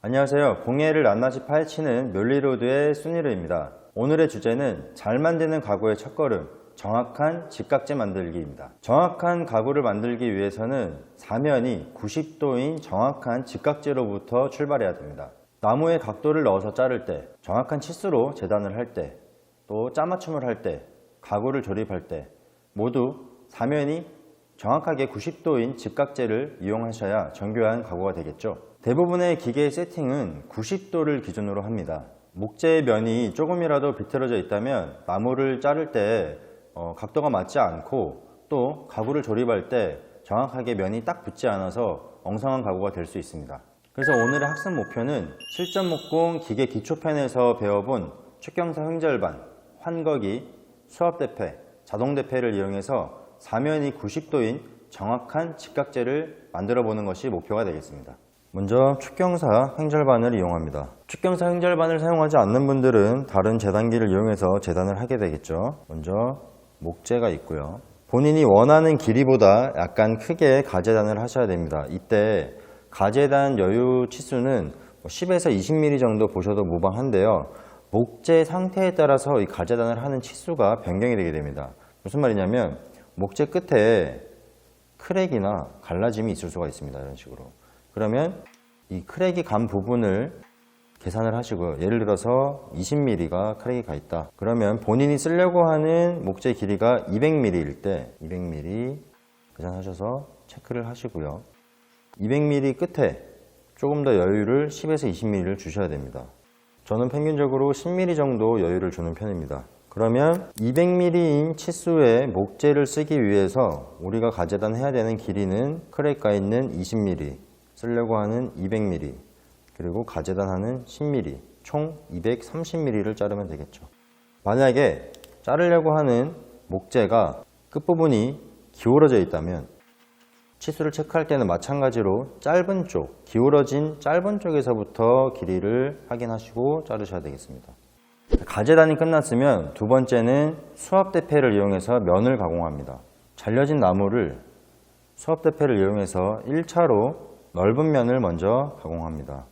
안녕하세요. 공예를 낱낱이 파헤치는 멸리로드의 순이르입니다. 오늘의 주제는 잘 만드는 가구의 첫걸음, 정확한 직각재 만들기입니다. 정확한 가구를 만들기 위해서는 사면이 90도인 정확한 직각재로부터 출발해야 됩니다. 나무의 각도를 넣어서 자를 때, 정확한 치수로 재단을 할 때, 또 짜맞춤을 할 때, 가구를 조립할 때 모두 사면이 정확하게 90도인 직각재를 이용하셔야 정교한 가구가 되겠죠. 대부분의 기계 세팅은 90도를 기준으로 합니다. 목재의 면이 조금이라도 비틀어져 있다면 나무를 자를 때 어, 각도가 맞지 않고 또 가구를 조립할 때 정확하게 면이 딱 붙지 않아서 엉성한 가구가 될 수 있습니다. 그래서 오늘의 학습 목표는 실전 목공 기계 기초편에서 배워본 축경사 횡절반, 환거기, 수압대패, 자동대패를 이용해서 사면이 90도인 정확한 직각재를 만들어 보는 것이 목표가 되겠습니다. 먼저 축경사 횡절반을 이용합니다. 축경사 횡절반을 사용하지 않는 분들은 다른 재단기를 이용해서 재단을 하게 되겠죠. 먼저 목재가 있고요. 본인이 원하는 길이보다 약간 크게 가재단을 하셔야 됩니다. 이때 가재단 여유 치수는 10에서 20mm 정도 보셔도 무방한데요. 목재 상태에 따라서 이 가재단을 하는 치수가 변경이 되게 됩니다. 무슨 말이냐면 목재 끝에 크랙이나 갈라짐이 있을 수가 있습니다. 이런 식으로. 그러면 이 크랙이 간 부분을 계산을 하시고요. 예를 들어서 20mm가 크랙이 가 있다. 그러면 본인이 쓰려고 하는 목재 길이가 200mm일 때 200mm 계산하셔서 체크를 하시고요. 200mm 끝에 조금 더 여유를 10에서 20mm를 주셔야 됩니다. 저는 평균적으로 10mm 정도 여유를 주는 편입니다. 그러면 200mm인 치수의 목재를 쓰기 위해서 우리가 가재단 해야 되는 길이는 크랙가 있는 20mm, 쓰려고 하는 200mm, 그리고 가재단 하는 10mm, 총 230mm를 자르면 되겠죠. 만약에 자르려고 하는 목재가 끝부분이 기울어져 있다면 치수를 체크할 때는 마찬가지로 짧은 쪽, 기울어진 짧은 쪽에서부터 길이를 확인하시고 자르셔야 되겠습니다. 가재단이 끝났으면 두 번째는 수압대패를 이용해서 면을 가공합니다. 잘려진 나무를 수압대패를 이용해서 1차로 넓은 면을 먼저 가공합니다.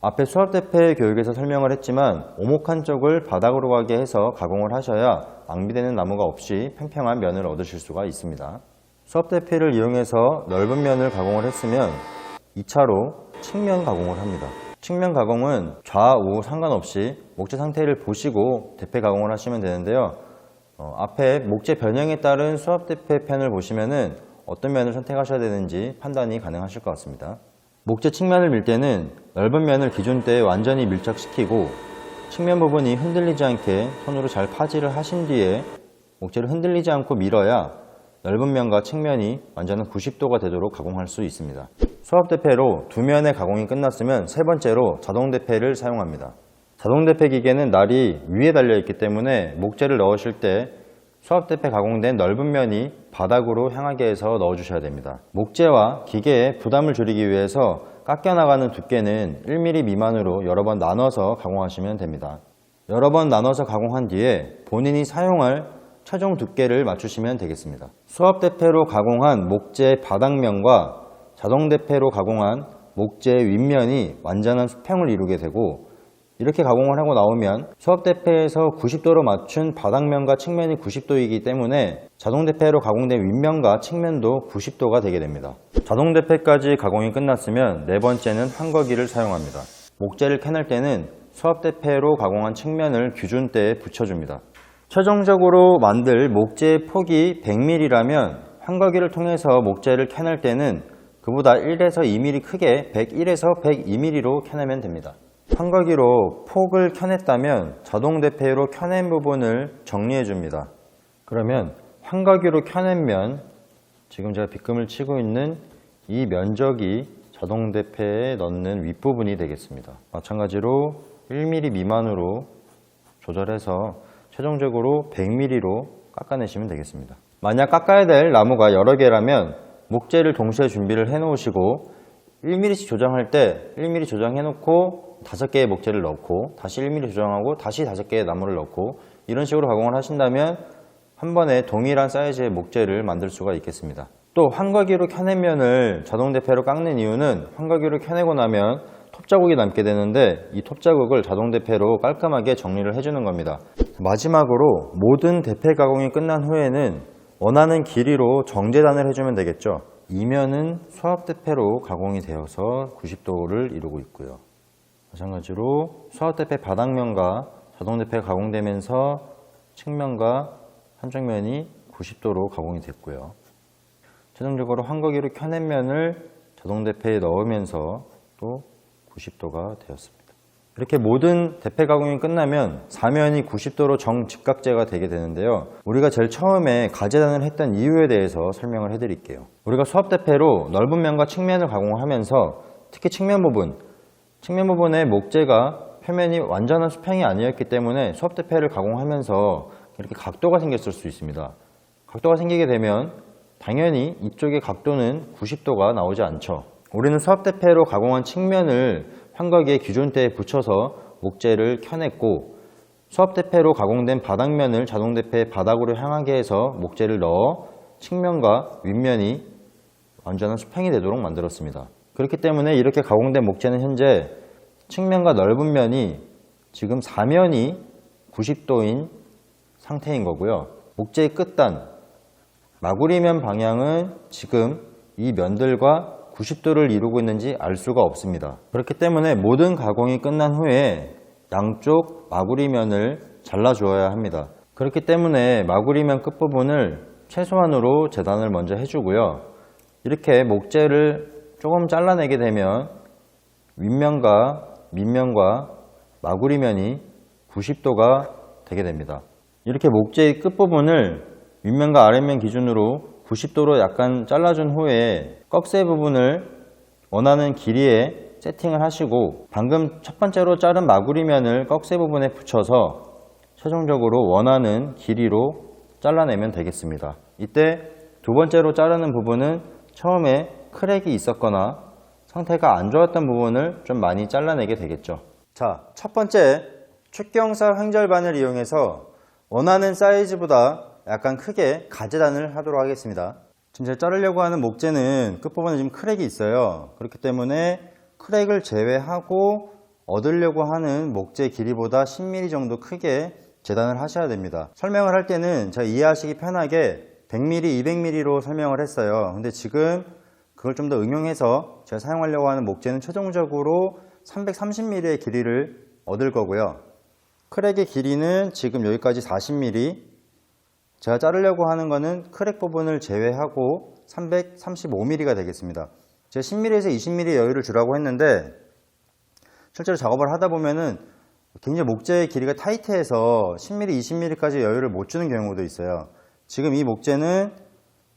앞에 수압대패 교육에서 설명을 했지만 오목한 쪽을 바닥으로 가게 해서 가공을 하셔야 낭비되는 나무가 없이 평평한 면을 얻으실 수가 있습니다. 수압대패를 이용해서 넓은 면을 가공을 했으면 2차로 측면 가공을 합니다. 측면 가공은 좌우 상관없이 목재 상태를 보시고 대패 가공을 하시면 되는데요. 어, 앞에 목재 변형에 따른 수압대패 편을 보시면은 어떤 면을 선택하셔야 되는지 판단이 가능하실 것 같습니다. 목재 측면을 밀 때는 넓은 면을 기준대에 완전히 밀착시키고 측면 부분이 흔들리지 않게 손으로 잘 파지를 하신 뒤에 목재를 흔들리지 않고 밀어야 넓은 면과 측면이 완전한 90도가 되도록 가공할 수 있습니다. 수압 대패로 두 면의 가공이 끝났으면 세 번째로 자동 대패를 사용합니다. 자동 대패 기계는 날이 위에 달려 있기 때문에 목재를 넣으실 때 수압대패 가공된 넓은 면이 바닥으로 향하게 해서 넣어주셔야 됩니다. 목재와 기계의 부담을 줄이기 위해서 깎여나가는 두께는 1mm 미만으로 여러 번 나눠서 가공하시면 됩니다. 여러 번 나눠서 가공한 뒤에 본인이 사용할 최종 두께를 맞추시면 되겠습니다. 수압대패로 가공한 목재 바닥면과 자동대패로 가공한 목재 윗면이 완전한 수평을 이루게 되고 이렇게 가공을 하고 나오면 수압대패에서 90도로 맞춘 바닥면과 측면이 90도이기 때문에 자동대패로 가공된 윗면과 측면도 90도가 되게 됩니다. 자동대패까지 가공이 끝났으면 네 번째는 환거기를 사용합니다. 목재를 캐낼 때는 수압대패로 가공한 측면을 규준대에 붙여줍니다. 최종적으로 만들 목재의 폭이 100mm라면 환거기를 통해서 목재를 캐낼 때는 그보다 1에서 2mm 크게 101에서 102mm로 캐내면 됩니다. 환거기로 폭을 켜냈다면 자동 대패로 켜낸 부분을 정리해 줍니다. 그러면 환거기로 켜낸 면, 지금 제가 빗금을 치고 있는 이 면적이 자동 대패에 넣는 윗부분이 되겠습니다. 마찬가지로 1mm 미만으로 조절해서 최종적으로 100mm로 깎아내시면 되겠습니다. 만약 깎아야 될 나무가 여러 개라면 목재를 동시에 준비를 해 놓으시고 1mm씩 조정할 때 1mm 조정해 놓고 5개의 목재를 넣고 다시 1mm 조정하고 다시 5개의 나무를 넣고 이런 식으로 가공을 하신다면 한 번에 동일한 사이즈의 목재를 만들 수가 있겠습니다. 또 환거기로 켜낸 면을 자동 대패로 깎는 이유는 환거기로 켜내고 나면 톱 자국이 남게 되는데 이 톱 자국을 자동 대패로 깔끔하게 정리를 해주는 겁니다. 마지막으로 모든 대패 가공이 끝난 후에는 원하는 길이로 정제단을 해주면 되겠죠. 이면은 수압 대패로 가공이 되어서 90도를 이루고 있고요. 마찬가지로 수압 대패 바닥면과 자동 대패 가공되면서 측면과 한쪽 면이 90도로 가공이 됐고요. 최종적으로 환거기로 켜낸 면을 자동 대패에 넣으면서 또 90도가 되었습니다. 이렇게 모든 대패 가공이 끝나면 사면이 90도로 정직각제가 되게 되는데요. 우리가 제일 처음에 가재단을 했던 이유에 대해서 설명을 해드릴게요. 우리가 수압 대패로 넓은 면과 측면을 가공하면서 특히 측면 부분, 측면 부분의 목재가 표면이 완전한 수평이 아니었기 때문에 수압 대 패를 가공하면서 이렇게 각도가 생겼을 수 있습니다. 각도가 생기게 되면 당연히 이쪽의 각도는 90도가 나오지 않죠. 우리는 수압대 패로 가공한 측면을 환각의 기존대에 붙여서 목재를 켜냈고 수압대패로 가공된 바닥면을 자동대패 바닥으로 향하게 해서 목재를 넣어 측면과 윗면이 완전한 수평이 되도록 만들었습니다. 그렇기 때문에 이렇게 가공된 목재는 현재 측면과 넓은 면이 지금 사면이 90도인 상태인 거고요. 목재의 끝단, 마구리면 방향은 지금 이 면들과 90도를 이루고 있는지 알 수가 없습니다. 그렇기 때문에 모든 가공이 끝난 후에 양쪽 마구리면을 잘라주어야 합니다. 그렇기 때문에 마구리면 끝부분을 최소한으로 재단을 먼저 해주고요. 이렇게 목재를 조금 잘라내게 되면 윗면과 밑면과 마구리면이 90도가 되게 됩니다. 이렇게 목재의 끝부분을 윗면과 아랫면 기준으로 90도로 약간 잘라준 후에 꺽쇠 부분을 원하는 길이에 세팅을 하시고 방금 첫 번째로 자른 마구리면을 꺽쇠 부분에 붙여서 최종적으로 원하는 길이로 잘라내면 되겠습니다. 이때 두 번째로 자르는 부분은 처음에 크랙이 있었거나 상태가 안 좋았던 부분을 좀 많이 잘라내게 되겠죠. 자, 첫 번째 축경사 횡절반을 이용해서 원하는 사이즈보다 약간 크게 가재단을 하도록 하겠습니다. 지금 제가 자르려고 하는 목재는 끝부분에 지금 크랙이 있어요. 그렇기 때문에 크랙을 제외하고 얻으려고 하는 목재 길이보다 10mm 정도 크게 재단을 하셔야 됩니다. 설명을 할 때는 제가 이해하시기 편하게 100mm, 200mm로 설명을 했어요. 근데 지금 그걸 좀 더 응용해서 제가 사용하려고 하는 목재는 최종적으로 330mm의 길이를 얻을 거고요. 크랙의 길이는 지금 여기까지 40mm, 제가 자르려고 하는 거는 크랙 부분을 제외하고 335mm가 되겠습니다. 제가 10mm에서 20mm 여유를 주라고 했는데 실제로 작업을 하다 보면은 굉장히 목재의 길이가 타이트해서 10mm, 20mm까지 여유를 못 주는 경우도 있어요. 지금 이 목재는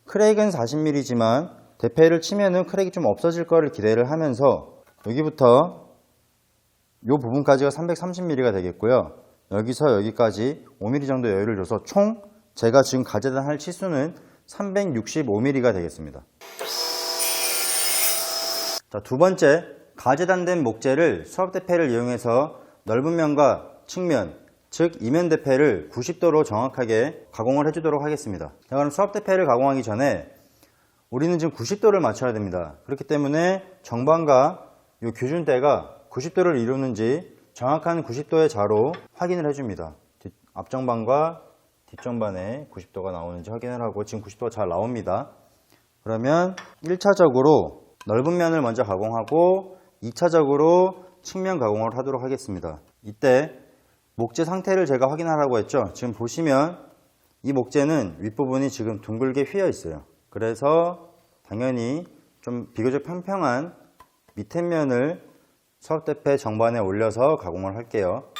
크랙은 40mm지만 대패를 치면은 크랙이 좀 없어질 거를 기대를 하면서 여기부터 이 부분까지가 330mm가 되겠고요. 여기서 여기까지 5mm 정도 여유를 줘서 총 제가 지금 가재단 할 치수는 365mm가 되겠습니다. 자, 두 번째, 가재단된 목재를 수압대패를 이용해서 넓은 면과 측면, 즉 이면 대패를 90도로 정확하게 가공을 해주도록 하겠습니다. 자, 그럼 수압대패를 가공하기 전에 우리는 지금 90도를 맞춰야 됩니다. 그렇기 때문에 정반과 이 교준대가 90도를 이루는지 정확한 90도의 자로 확인을 해줍니다. 앞정반과 뒷전반에 90도가 나오는지 확인을 하고 지금 90도가 잘 나옵니다. 그러면 1차적으로 넓은 면을 먼저 가공하고 2차적으로 측면 가공을 하도록 하겠습니다. 이때 목재 상태를 제가 확인하라고 했죠. 지금 보시면 이 목재는 윗부분이 지금 둥글게 휘어 있어요. 그래서 당연히 좀 비교적 평평한 밑에 면을 수압대패 정반에 올려서 가공을 할게요.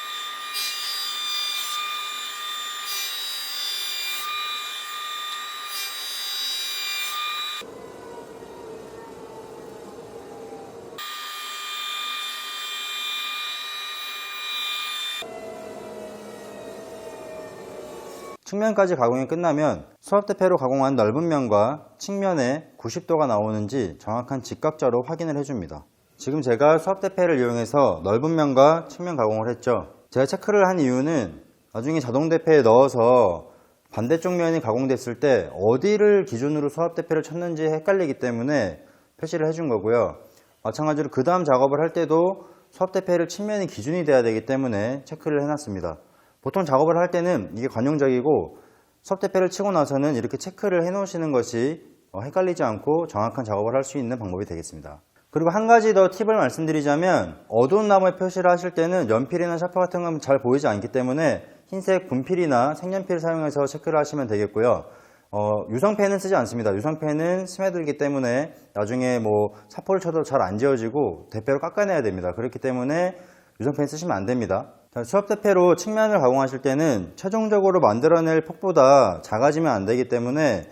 측면까지 가공이 끝나면 수압대패로 가공한 넓은 면과 측면에 90도가 나오는지 정확한 직각자로 확인을 해줍니다. 지금 제가 수압대패를 이용해서 넓은 면과 측면 가공을 했죠. 제가 체크를 한 이유는 나중에 자동대패에 넣어서 반대쪽 면이 가공됐을 때 어디를 기준으로 수압대패를 쳤는지 헷갈리기 때문에 표시를 해준 거고요. 마찬가지로 그 다음 작업을 할 때도 수압대패를 측면이 기준이 돼야 되기 때문에 체크를 해놨습니다. 보통 작업을 할 때는 이게 관용적이고 수압대패를 치고 나서는 이렇게 체크를 해 놓으시는 것이 어, 헷갈리지 않고 정확한 작업을 할 수 있는 방법이 되겠습니다. 그리고 한 가지 더 팁을 말씀드리자면 어두운 나무에 표시를 하실 때는 연필이나 샤프 같은 건 잘 보이지 않기 때문에 흰색 분필이나 색연필 사용해서 체크를 하시면 되겠고요. 어, 유성펜은 쓰지 않습니다. 유성펜은 스며들기 때문에 나중에 뭐 사포를 쳐도 잘 안 지워지고 대패로 깎아내야 됩니다. 그렇기 때문에 유성펜 쓰시면 안 됩니다. 자, 수압 대패로 측면을 가공하실 때는 최종적으로 만들어낼 폭보다 작아지면 안 되기 때문에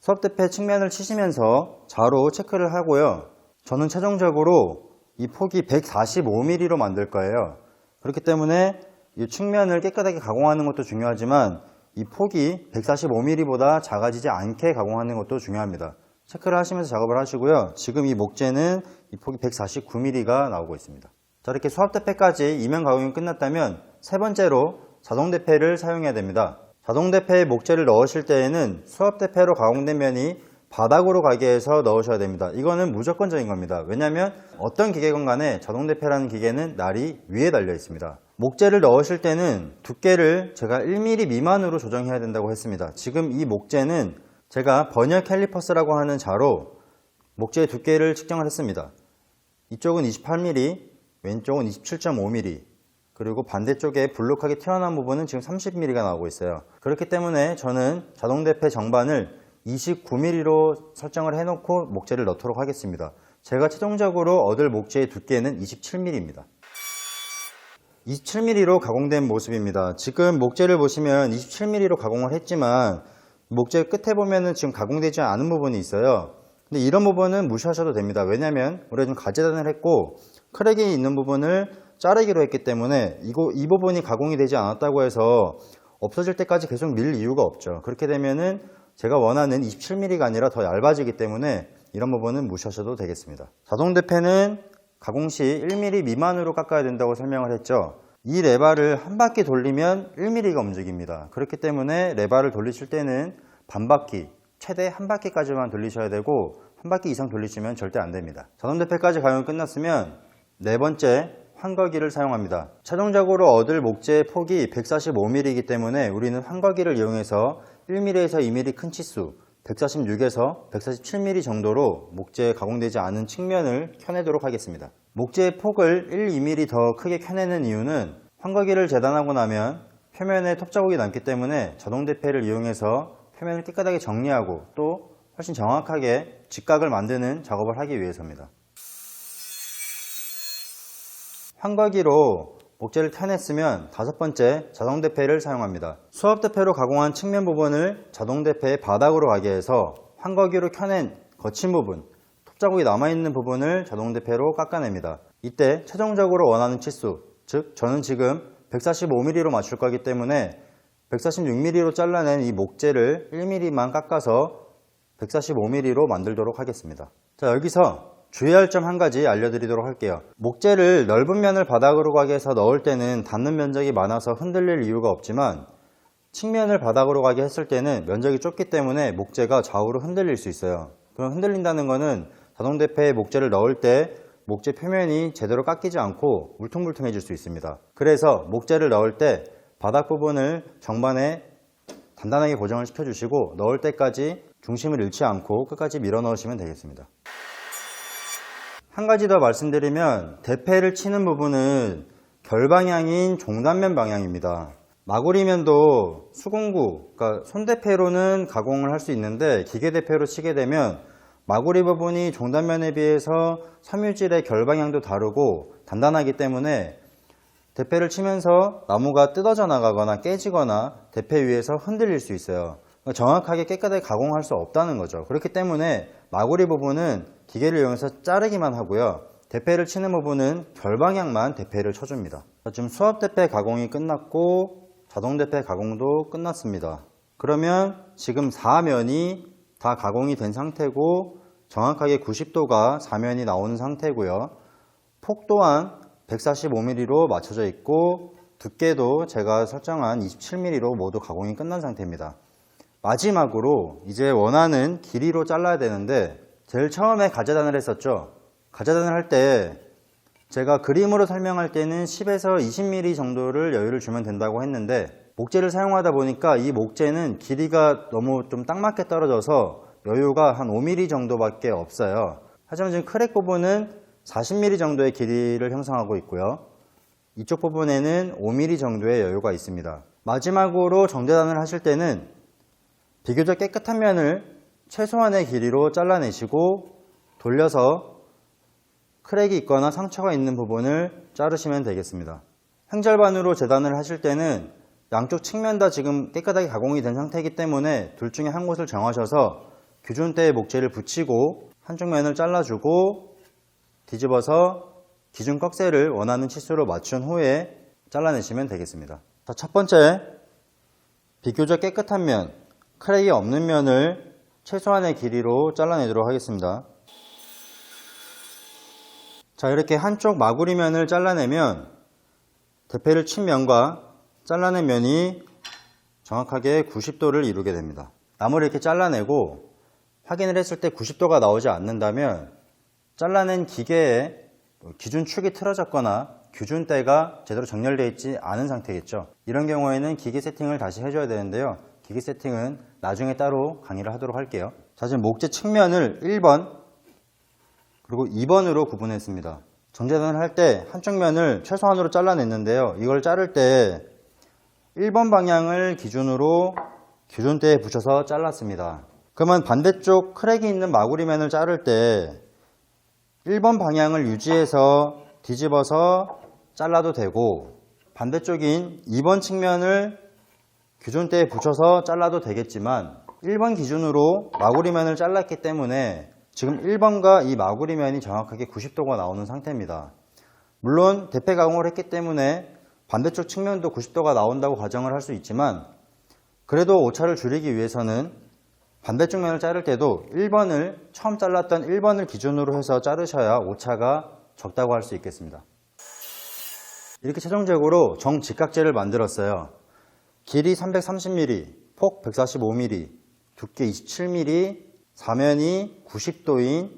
수압 대패 측면을 치시면서 자로 체크를 하고요. 저는 최종적으로 이 폭이 145mm로 만들 거예요. 그렇기 때문에 이 측면을 깨끗하게 가공하는 것도 중요하지만 이 폭이 145mm보다 작아지지 않게 가공하는 것도 중요합니다. 체크를 하시면서 작업을 하시고요. 지금 이 목재는 이 폭이 149mm가 나오고 있습니다. 자, 이렇게 수압 대패까지 이면 가공이 끝났다면 세 번째로 자동 대패를 사용해야 됩니다. 자동 대패에 목재를 넣으실 때에는 수압 대패로 가공된 면이 바닥으로 가게 해서 넣으셔야 됩니다. 이거는 무조건적인 겁니다. 왜냐하면 어떤 기계건 간에 자동 대패라는 기계는 날이 위에 달려 있습니다. 목재를 넣으실 때는 두께를 제가 1mm 미만으로 조정해야 된다고 했습니다. 지금 이 목재는 제가 버니어 캘리퍼스라고 하는 자로 목재의 두께를 측정을 했습니다. 이쪽은 28mm, 왼쪽은 27.5mm, 그리고 반대쪽에 불룩하게 튀어나온 부분은 지금 30mm가 나오고 있어요. 그렇기 때문에 저는 자동대패 정반을 29mm로 설정을 해놓고 목재를 넣도록 하겠습니다. 제가 최종적으로 얻을 목재의 두께는 27mm입니다. 27mm로 가공된 모습입니다. 지금 목재를 보시면 27mm로 가공을 했지만 목재 끝에 보면은 지금 가공되지 않은 부분이 있어요. 근데 이런 부분은 무시하셔도 됩니다. 왜냐면 우리가 좀 가재단을 했고 크랙이 있는 부분을 자르기로 했기 때문에 이거, 이 부분이 가공이 되지 않았다고 해서 없어질 때까지 계속 밀 이유가 없죠. 그렇게 되면은 제가 원하는 27mm가 아니라 더 얇아지기 때문에 이런 부분은 무시하셔도 되겠습니다. 자동 대패는 가공 시 1mm 미만으로 깎아야 된다고 설명을 했죠. 이 레바를 한 바퀴 돌리면 1mm가 움직입니다. 그렇기 때문에 레바를 돌리실 때는 반 바퀴, 최대 한 바퀴까지만 돌리셔야 되고 한 바퀴 이상 돌리시면 절대 안 됩니다. 자동 대패까지 가용이 끝났으면 네 번째 환거기를 사용합니다. 최종적으로 얻을 목재의 폭이 145mm이기 때문에 우리는 환거기를 이용해서 1mm에서 2mm 큰 치수 146에서 147mm 정도로 목재에 가공되지 않은 측면을 켜내도록 하겠습니다. 목재의 폭을 1, 2mm 더 크게 켜내는 이유는 환거기를 재단하고 나면 표면에 톱 자국이 남기 때문에 자동 대패를 이용해서 표면을 깨끗하게 정리하고 또 훨씬 정확하게 직각을 만드는 작업을 하기 위해서입니다. 환거기로 목재를 켜냈으면 다섯 번째 자동 대패를 사용합니다. 수압 대패로 가공한 측면 부분을 자동 대패의 바닥으로 가게 해서 환거기로 켜낸 거친 부분, 톱자국이 남아있는 부분을 자동 대패로 깎아냅니다. 이때 최종적으로 원하는 치수, 즉 저는 지금 145mm로 맞출 거기 때문에 146mm로 잘라낸 이 목재를 1mm만 깎아서 145mm로 만들도록 하겠습니다. 자 여기서 주의할 점 한 가지 알려드리도록 할게요. 목재를 넓은 면을 바닥으로 가게 해서 넣을 때는 닿는 면적이 많아서 흔들릴 이유가 없지만 측면을 바닥으로 가게 했을 때는 면적이 좁기 때문에 목재가 좌우로 흔들릴 수 있어요. 그럼 흔들린다는 것은 자동대패에 목재를 넣을 때 목재 표면이 제대로 깎이지 않고 울퉁불퉁해질 수 있습니다. 그래서 목재를 넣을 때 바닥 부분을 정반에 단단하게 고정을 시켜주시고 넣을 때까지 중심을 잃지 않고 끝까지 밀어 넣으시면 되겠습니다. 한 가지 더 말씀드리면 대패를 치는 부분은 결방향인 종단면 방향입니다. 마구리면도 수공구, 그러니까 손대패로는 가공을 할 수 있는데 기계대패로 치게 되면 마구리 부분이 종단면에 비해서 섬유질의 결방향도 다르고 단단하기 때문에 대패를 치면서 나무가 뜯어져 나가거나 깨지거나 대패 위에서 흔들릴 수 있어요. 그러니까 정확하게 깨끗하게 가공할 수 없다는 거죠. 그렇기 때문에 마구리 부분은 기계를 이용해서 자르기만 하고요. 대패를 치는 부분은 결방향만 대패를 쳐줍니다. 지금 수압 대패 가공이 끝났고 자동 대패 가공도 끝났습니다. 그러면 지금 4면이 다 가공이 된 상태고 정확하게 90도가 4면이 나오는 상태고요. 폭 또한 145mm로 맞춰져 있고 두께도 제가 설정한 27mm로 모두 가공이 끝난 상태입니다. 마지막으로 이제 원하는 길이로 잘라야 되는데 제일 처음에 가재단을 했었죠. 가자단을 할 때 제가 그림으로 설명할 때는 10에서 20mm 정도를 여유를 주면 된다고 했는데 목재를 사용하다 보니까 이 목재는 길이가 너무 좀 딱 맞게 떨어져서 여유가 한 5mm 정도밖에 없어요. 하지만 지금 크랙 부분은 40mm 정도의 길이를 형성하고 있고요. 이쪽 부분에는 5mm 정도의 여유가 있습니다. 마지막으로 정제단을 하실 때는 비교적 깨끗한 면을 최소한의 길이로 잘라내시고 돌려서 크랙이 있거나 상처가 있는 부분을 자르시면 되겠습니다. 행절반으로 재단을 하실 때는 양쪽 측면 다 지금 깨끗하게 가공이 된 상태이기 때문에 둘 중에 한 곳을 정하셔서 기준대의 목재를 붙이고 한쪽 면을 잘라주고 뒤집어서 기준 꺽쇠를 원하는 치수로 맞춘 후에 잘라내시면 되겠습니다. 자, 첫 번째, 비교적 깨끗한 면, 크랙이 없는 면을 최소한의 길이로 잘라내도록 하겠습니다. 자, 이렇게 한쪽 마구리 면을 잘라내면 대패를 친 면과 잘라낸 면이 정확하게 90도를 이루게 됩니다. 나무를 이렇게 잘라내고 확인을 했을 때 90도가 나오지 않는다면 잘라낸 기계에 기준 축이 틀어졌거나 규준대가 제대로 정렬되어 있지 않은 상태겠죠. 이런 경우에는 기계 세팅을 다시 해줘야 되는데요. 기계 세팅은 나중에 따로 강의를 하도록 할게요. 자, 지금 목재 측면을 1번 그리고 2번으로 구분했습니다. 정제단을 할 때 한쪽 면을 최소한으로 잘라냈는데요. 이걸 자를 때 1번 방향을 기준으로 규준대에 붙여서 잘랐습니다. 그러면 반대쪽 크랙이 있는 마구리면을 자를 때 1번 방향을 유지해서 뒤집어서 잘라도 되고 반대쪽인 2번 측면을 규준대에 붙여서 잘라도 되겠지만 1번 기준으로 마구리면을 잘랐기 때문에 지금 1번과 이 마구리면이 정확하게 90도가 나오는 상태입니다. 물론 대패 가공을 했기 때문에 반대쪽 측면도 90도가 나온다고 가정을 할 수 있지만 그래도 오차를 줄이기 위해서는 반대쪽 면을 자를 때도 1번을 처음 잘랐던 1번을 기준으로 해서 자르셔야 오차가 적다고 할 수 있겠습니다. 이렇게 최종적으로 정직각제를 만들었어요. 길이 330mm, 폭 145mm, 두께 27mm, 사면이 90도인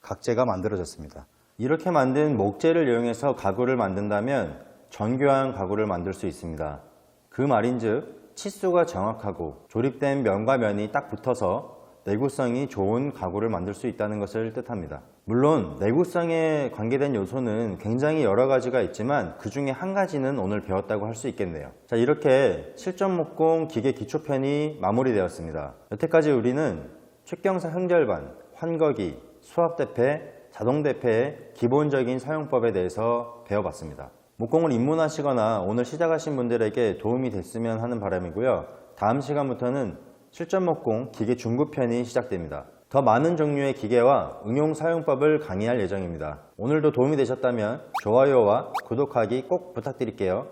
각재가 만들어졌습니다. 이렇게 만든 목재를 이용해서 가구를 만든다면 정교한 가구를 만들 수 있습니다. 그 말인즉 치수가 정확하고 조립된 면과 면이 딱 붙어서 내구성이 좋은 가구를 만들 수 있다는 것을 뜻합니다. 물론 내구성에 관계된 요소는 굉장히 여러 가지가 있지만 그 중에 한 가지는 오늘 배웠다고 할 수 있겠네요. 자 이렇게 7.60 기계 기초편이 마무리되었습니다. 여태까지 우리는 측경사 흥절반, 환거기, 수압대패, 자동대패의 기본적인 사용법에 대해서 배워봤습니다. 목공을 입문하시거나 오늘 시작하신 분들에게 도움이 됐으면 하는 바람이고요. 다음 시간부터는 7.60 기계 중급편이 시작됩니다. 더 많은 종류의 기계와 응용 사용법을 강의할 예정입니다. 오늘도 도움이 되셨다면 좋아요와 구독하기 꼭 부탁드릴게요.